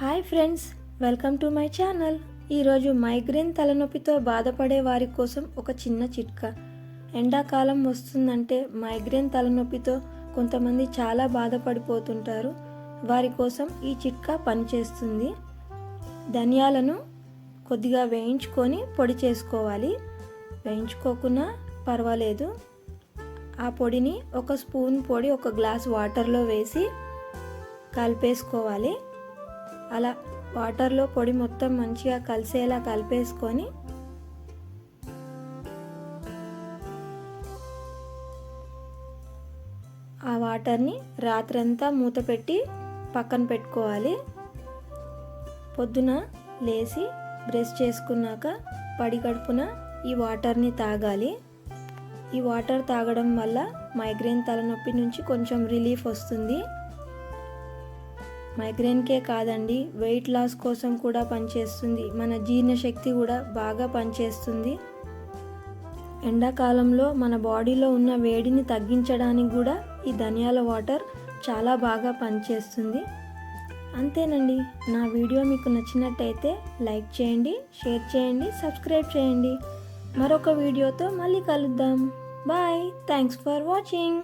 Hi friends welcome to my channel. ఈరోజు migraine తలనొప్పితో బాధపడే వారి కోసం ఒక చిన్న చిట్కా. ఎండాకాలం వస్తుందంటే మైగ్రేన్ తలనొప్పితో కొంతమంది చాలా బాధపడిపోతుంటారు. వారి కోసం ఈ చిట్కా పనిచేస్తుంది. ధనియాలను కొద్దిగా వేయించుకొని పొడి చేసుకోవాలి. వేయించుకోకున్నా పర్వాలేదు. ఆ పొడిని ఒక స్పూన్ పొడి ఒక గ్లాస్ వాటర్లో వేసి కలిపేసుకోవాలి. అలా వాటర్లో పొడి మొత్తం మంచిగా కలిసేలా కలిపేసుకొని ఆ వాటర్ని రాత్రంతా మూత పెట్టి పక్కన పెట్టుకోవాలి. పొద్దున లేచి బ్రష్ చేసుకున్నాక పడిగడుపున ఈ వాటర్ని తాగాలి. ఈ వాటర్ తాగడం వల్ల మైగ్రేన్ తలనొప్పి నుంచి కొంచెం రిలీఫ్ వస్తుంది. మైగ్రేన్కే కాదండి వెయిట్ లాస్ కోసం కూడా పనిచేస్తుంది. మన జీర్ణశక్తి కూడా బాగా పనిచేస్తుంది. ఎండాకాలంలో మన బాడీలో ఉన్న వేడిని తగ్గించడానికి కూడా ఈ ధనియాల వాటర్ చాలా బాగా పనిచేస్తుంది. అంతేనండి నా వీడియో మీకు నచ్చినట్టయితే లైక్ చేయండి షేర్ చేయండి సబ్స్క్రైబ్ చేయండి. మరొక వీడియోతో మళ్ళీ కలుద్దాం. Bye thanks for watching